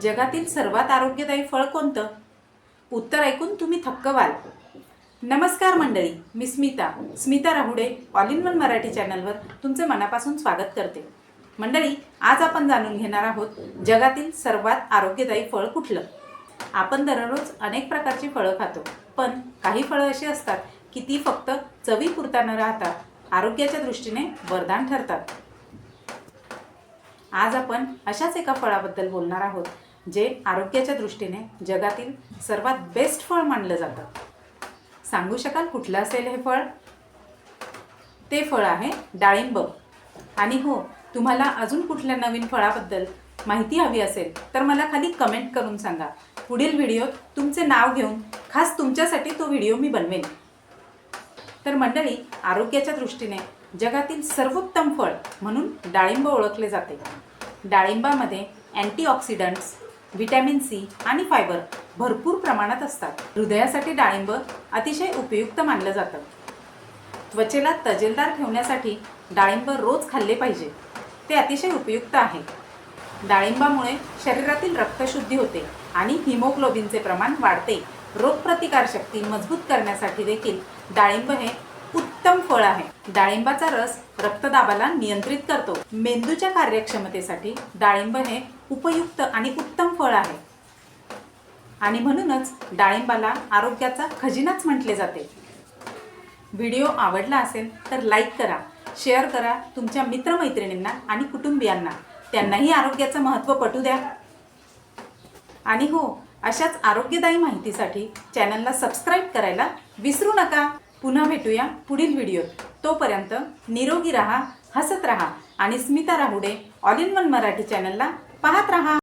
जगातील सर्वात आरोग्यदायी फळ कोणतं? उत्तर ऐकून तुम्ही थक्क व्हाल. नमस्कार मंडळी मी Smita. Smita Rahude all in one Marathi चॅनलवर तुमचे मनापासून स्वागत करते. मंडळी आज आपण जाणून घेणार आहोत जगातील सर्वात आरोग्यदायी फळ कुठलं? आपण दररोज अनेक प्रकारची फळं खातो पण काही फळं अशी असतात की ती फक्त चवीपुरता न राहता आरोग्याच्या दृष्टीने वरदान ठरतात. आज आपण अशाच एका फळाबद्दल बोलणार आहोत जे आरोग्याच्या दृष्टीने जगातील सर्वात बेस्ट फळ मानलं जातं. सांगू शकाल कुठलं असेल हे फळ? ते फळ आहे डाळिंब. आणि हो तुम्हाला अजून कुठल्या नवीन फळाबद्दल माहिती हवी असेल तर मला खाली कमेंट करून सांगा. पुढील व्हिडिओत तुमचे नाव घेऊन खास तुमच्यासाठी तो व्हिडिओ मी बनवेन. तर मंडळी आरोग्याच्या दृष्टीने जगातील सर्वोत्तम फळ म्हणून डाळिंब ओळखले जाते. डाळिंबामध्ये अँटीऑक्सिडंट्स व्हिटॅमिन सी आणि फायबर भरपूर प्रमाणात असतात. हृदयासाठी डाळिंब अतिशय उपयुक्त मानलं जातं. त्वचेला तजेलदार ठेवण्यासाठी डाळिंब रोज खाल्ले पाहिजे. ते अतिशय उपयुक्त आहे. डाळिंबामुळे शरीरातील रक्तशुद्धी होते आणि हिमोग्लोबिनचे प्रमाण वाढते. रोगप्रतिकारशक्ती मजबूत करण्यासाठी देखील डाळिंब हे उत्तम फळ आहे. डाळिंबाचा रस रक्तदाबाला नियंत्रित करतो. मेंदूच्या कार्यक्षमतेसाठी डाळिंब हे उपयुक्त आणि उत्तम फळ आहे. आणि म्हणूनच डाळिंबाला आरोग्याचा खजिनाच म्हटले जाते. व्हिडिओ आवडला असेल तर लाईक करा शेअर करा तुमच्या मित्रमैत्रिणींना आणि कुटुंबियांना. त्यांनाही आरोग्याचं महत्त्व पटू द्या. आणि हो अशाच आरोग्यदायी माहितीसाठी चॅनलला सबस्क्राईब करायला विसरू नका. पुन्हा भेटूया पुढील व्हिडिओत. तोपर्यंत निरोगी रहा हसत रहा आणि Smita Rahude all in one Marathi चॅनलला पाहत राहा.